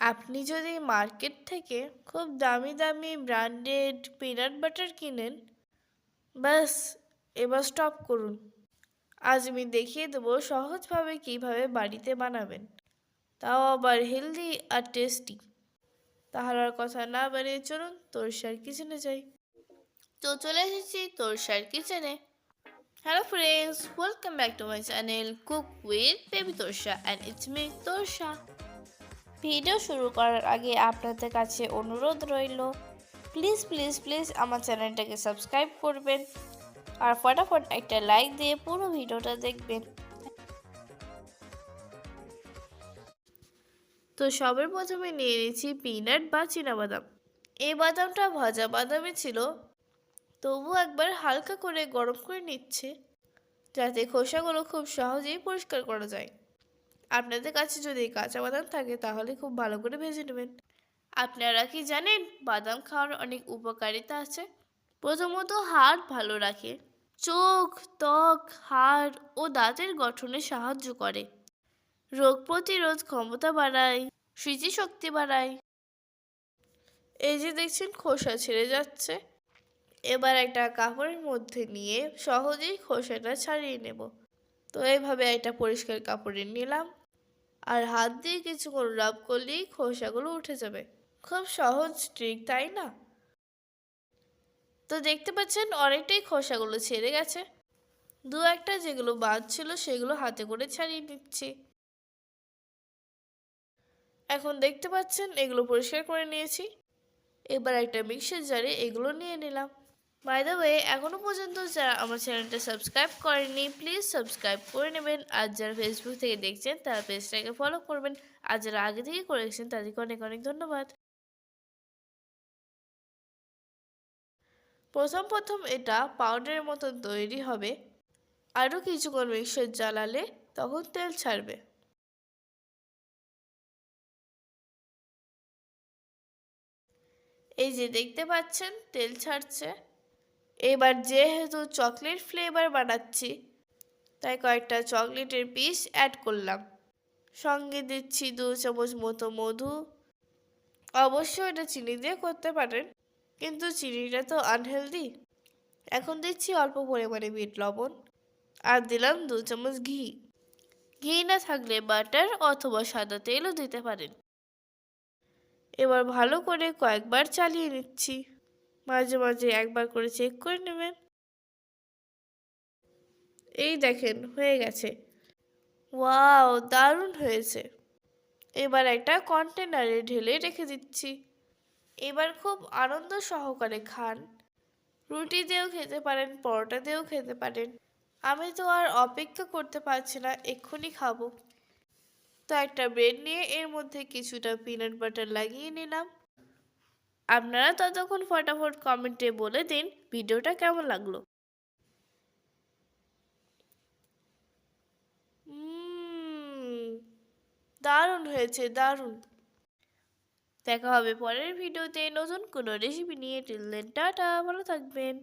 আপনি যদি মার্কেট থেকে খুব দামি দামি ব্র্যান্ডেড পিনাট বাটার কিনেন, ব্যাস, এবার স্টপ করুন। আজ আমি দেখিয়ে দেবো সহজভাবে কীভাবে বাড়িতে বানাবেন। তাও আবার হেলদি আর টেস্টি তাহলে আর কথা না বাড়িয়ে চলুন তোরসার কিচেনে যাই। তো চলে এসেছি তোরসার কিচেনে hello friends welcome back to my channel cook with baby Torsa and it's me Torsa. Video শুরু করার আগে আপনাদের কাছে অনুরোধ রইল। প্লিজ প্লিজ প্লিজ আমার চ্যানেলটাকে সাবস্ক্রাইব করবেন আর ফটাফট একটা লাইক দিয়ে পুরো ভিডিওটা দেখবেন। তো সবার প্রথমে নিয়ে নিয়েছি পিনাট বা বাদাম এই বাদামটা ভাজা বাদামে ছিল, তবু একবার হালকা করে গরম করে নিচ্ছে, যাতে খোসাগুলো খুব সহজেই পরিষ্কার করা যায়। আপনাদের কাছে যদি কাঁচা বাদাম থাকে, তাহলে খুব ভালো করে ভেজে নেবেন। আপনারা কি জানেন, বাদাম খাওয়ার অনেক উপকারিতা আছে? প্রথমত, হাড় ভালো রাখে। চোখ, ত্বক, হাড় ও দাঁতের গঠনে সাহায্য করে। রোগ প্রতিরোধ ক্ষমতা বাড়ায়, স্মৃতিশক্তি বাড়ায়। এই যে দেখছেন, খোসা ছেড়ে যাচ্ছে। এবার একটা কাপড়ের মধ্যে নিয়ে সহজেই খোসাটা ছাড়িয়ে নেব। তো এইভাবে একটা পরিষ্কার কাপড়ে নিলাম। আর হাত দিয়ে কিছুক্ষণ রাব করলেই খোসাগুলো উঠে যাবে। খুব সহজ ট্রিক তাই না? তো দেখতে পাচ্ছেন অনেকটাই খোসাগুলো ছেড়ে গেছে। দু একটা যেগুলো বাদ ছিল সেগুলো হাতে করে ছাড়িয়ে নিচ্ছি। এখন দেখতে পাচ্ছেন এগুলো পরিষ্কার করে নিয়েছি। এবার একটা মিক্সার জারে এগুলো নিয়ে নিলাম। বাই দ্য ওয়ে এখনও পর্যন্ত যারা আমার চ্যানেলটা সাবস্ক্রাইব করেনি প্লিজ সাবস্ক্রাইব করে নেবেন। আর যারা ফেসবুক থেকে দেখছেন, তারা পেজটাকে ফলো করবেন। আর যারা আগে থেকে করেছেন তাদেরকে অনেক অনেক ধন্যবাদ। প্রথম প্রথম এটা পাউডারের মতন তৈরি হবে। আরও কিছুক্ষণ মিক্সার জ্বালালে তখন তেল ছাড়বে। এই যে দেখতে পাচ্ছেন, তেল ছাড়ছে। এবার যেহেতু চকলেট ফ্লেভার বানাচ্ছি, তাই কয়েকটা চকলেটের পিস অ্যাড করলাম। সঙ্গে দিচ্ছি দু চামচ মতো মধু। অবশ্যই এটা চিনি দিয়ে করতে পারেন, কিন্তু চিনিটা তো আনহেলদি এখন দিচ্ছি অল্প পরিমাণে বিট লবণ আর দিলাম দু চামচ ঘি। ঘি না থাকলে বাটার অথবা সাদা তেলও দিতে পারেন। এবার ভালো করে কয়েকবার চালিয়ে নিচ্ছি। মাঝে মাঝে একবার করে চেক করে নেবেন। এই দেখেন, হয়ে গেছে। ওয়াও, দারুণ হয়েছে। এবার একটা কন্টেনারে ঢেলে রেখে দিচ্ছি। এবার খুব আনন্দ সহকারে খান। রুটি দিয়েও খেতে পারেন, পরোটা দিয়েও খেতে পারেন। আমি তো আর অপেক্ষা করতে পারছি না, এক্ষুনি খাব। তো একটা ব্রেড নিয়ে এর মধ্যে কিছুটা পিনাট বাটার লাগিয়ে নিলাম। আপনারা ততক্ষণ ফটাফট কমেন্টে বলে দিন ভিডিওটা কেমন লাগল। দারুণ হয়েছে, দারুণ। দেখা হবে পরের ভিডিওতে নতুন কোনো রেসিপি নিয়ে। টিলেন টাটা, ভালো থাকবেন।